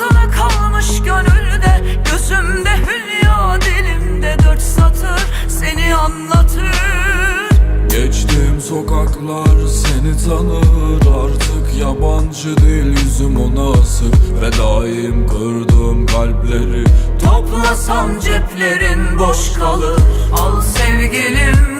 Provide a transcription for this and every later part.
Takılı kalmış gönülde Gözümde hülya dilimde Dört satır seni anlatır. Geçtiğim sokaklar seni tanır Artık yabancı değil yüzüm ona asık Fedaim kırdığım kalpleri Toplasan ceplerin boş kalır. Al sevgilim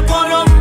por lo menos.